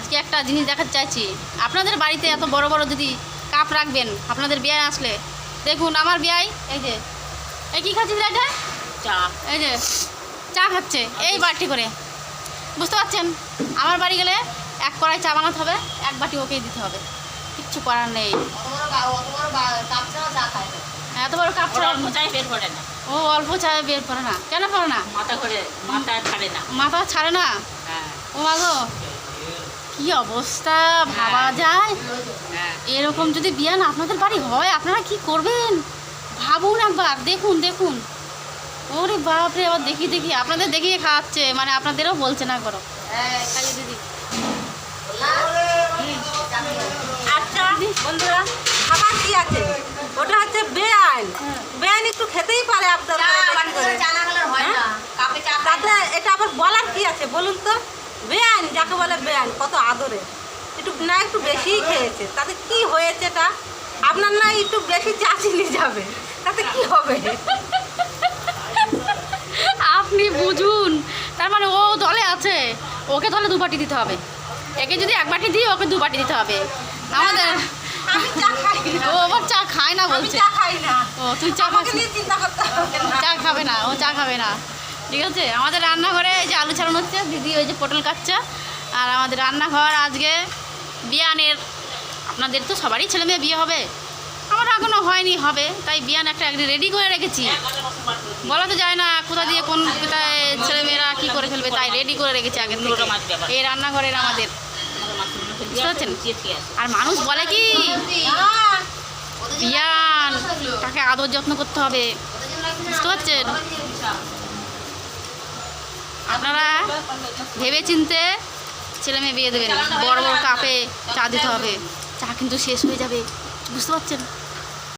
আজকে একটা জিনিস দেখাতে চাইছি। আপনাদের বাড়িতে এত বড় বড় যদি কাপ রাখবেন আপনাদের বিয়ে আসলে। দেখুন আমার বিয়াই এই যে এই কী খাচ্ছিস এটা? চা। এই যে চা খাচ্ছে এই বাটি করে। বুঝতে পারছেন? আমার বাড়ি গেলে এক কড়াই চা বানাতে হবে এক বাটি ওকেই দিতে হবে। কিচ্ছু করার নেই। এত বড় কাপ ছাড়া অল্প চাই বের করে না। ও অল্প চা বের করে না। কেন করে না? মাথা করে মাথা ছাড়ে না। মাথা ছাড়ে না? হ্যাঁ। ও মাগো কি অবস্থা? ভাবা যায়? হ্যাঁ। এরকম যদি বিয়ান আপনাদের বাড়ি হয় আপনারা কি করবেন? ভাবুন একবার দেখুন দেখুন। ওরে বাপরে আবার দেখি দেখি। আপনাদের দেখিয়ে খাওয়াচ্ছে মানে আপনাদেরও বলছে না করো। দিদি। আচ্ছা বন্ধুরা খাবার কি আছে? ওটা হচ্ছে বেআইন। বেআইন একটু খেতেই পারে আপনারা বেশি হ্যাঁ? তাতে এটা আবার বলার কি আছে? বলুন তো। বেআইন যাকে বলে বেআইন কত আদরে। একটু না একটু বেশিই খেয়েছে। তাতে কি হয়েছে এটা? আপনার না একটু বেশি চা চিনি যাবে। তাতে কি হবে? আপনি বুঝুন। তার মানে ও দলে আছে। ওকে দলে দু বাটি দিতে হবে। একে যদি এক বাটি দিই ওকে দু বাটি দিতে হবে। আমাদের চা ও আবার চা খায় না বলছে। চা খাই না। ও তুই চা খাস। চা খাবে না ও চা খাবে না। ঠিক আছে? আমাদের রান্নাঘরে যে আলু ছাড়ানো হচ্ছে দিদি ওই যে পটল কাটছে আর আমাদের রান্নাঘর আজকে বিয়ানের। আপনাদের তো সবারই ছেলে মেয়ে বিয়ে হবে। আমার এখনও হয়নি হবে। তাই বিয়ান একটা একদিন রেডি করে রেখেছি। বলা তো যায় না কোথা দিয়ে কোন কোথায় ছেলে মেয়েরা কী করে ফেলবে তাই রেডি করে রেখেছি আগে। এই রান্নাঘরের আমাদের। বুঝতে পারছেন? আর মানুষ বলে কি? বিয়ান তাকে আদর যত্ন করতে হবে। বুঝতে পারছেন? আপনারা ভেবে চিনতে ছেলে মেয়ে বিয়ে দেবেন, বড় বড় কাপে চা দিতে হবে। চা কিন্তু শেষ হয়ে যাবে, বুঝতে পারছেন?